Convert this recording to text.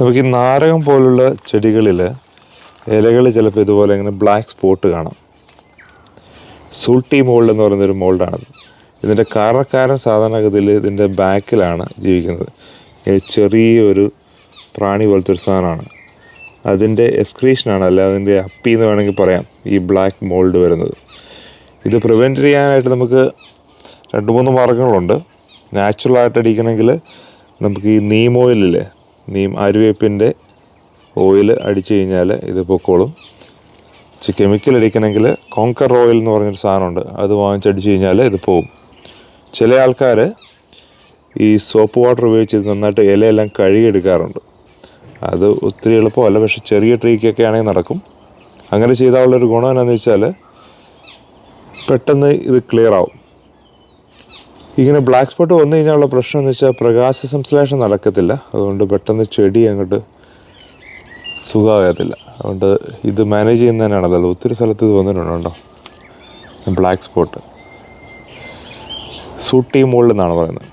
നമുക്ക് ഈ നാരകം പോലുള്ള ചെടികളിൽ ഇലകൾ ചിലപ്പോൾ ഇതുപോലെ ഇങ്ങനെ ബ്ലാക്ക് സ്പോട്ട് കാണാം. സൂൾട്ടി മോൾഡ് എന്ന് പറയുന്നൊരു മോൾഡാണത് ഇതിന്റെ കാരണക്കാരൻ സാധാരണഗതിയിൽ ഇതിന്റെ ബാക്കിലാണ് ജീവിക്കുന്നത്. ചെറിയ ചെറിയൊരു പ്രാണി പോലത്തെ ഒരു സാധനമാണ്. അതിന്റെ എക്സ്ക്രീഷനാണ് അല്ല അതിന്റെ അപ്പി എന്ന് വേണമെങ്കിൽ പറയാം ഈ ബ്ലാക്ക് മോൾഡ് വരുന്നത്. ഇത് പ്രിവെന്റ് ചെയ്യാനായിട്ട് നമുക്ക് രണ്ട് മൂന്ന് മാർഗങ്ങളുണ്ട്. നാച്ചുറലായിട്ട് അടിക്കണമെങ്കിൽ നമുക്ക് ഈ നീം ഓയിലില്ലേ നീം ആര്യവേപ്പിന്റെ ഓയിൽ അടിച്ചു കഴിഞ്ഞാൽ ഇത് പൊക്കോളും. കെമിക്കൽ അടിക്കണമെങ്കിൽ കോങ്കർ ഓയിൽ എന്ന് പറഞ്ഞൊരു സാധനമുണ്ട്. അത് വാങ്ങിച്ചടിച്ച് കഴിഞ്ഞാൽ ഇത് പോവും. ചില ആൾക്കാർ ഈ സോപ്പ് വാട്ടർ ഉപയോഗിച്ച് ഇത് നന്നായിട്ട് ഇലയെല്ലാം കഴുകിയെടുക്കാറുണ്ട്. അത് ഒത്തിരി എളുപ്പമല്ല പക്ഷെ ചെറിയ ട്രീക്കൊക്കെ ആണെങ്കിൽ നടക്കും. അങ്ങനെ ചെയ്താലുള്ളൊരു ഗുണം എന്നാന്ന് വെച്ചാൽ പെട്ടെന്ന് ഇത് ക്ലിയർ ആവും. ഇങ്ങനെ ബ്ലാക്ക് സ്പോട്ട് വന്നു കഴിഞ്ഞാലുള്ള പ്രശ്നം എന്ന് വെച്ചാൽ പ്രകാശ സംശ്ലേഷം നടക്കത്തില്ല. അതുകൊണ്ട് പെട്ടെന്ന് ചെടി അങ്ങോട്ട് സുഖമാകത്തില്ല. അതുകൊണ്ട് ഇത് മാനേജ് ചെയ്യുന്നതിനാണ്. അതല്ല ഒത്തിരി സ്ഥലത്ത് ഇത് വന്നിട്ടുണ്ട് ബ്ലാക്ക് സ്പോട്ട് സൂട്ടി മുകളിൽ എന്നാണ് പറയുന്നത്.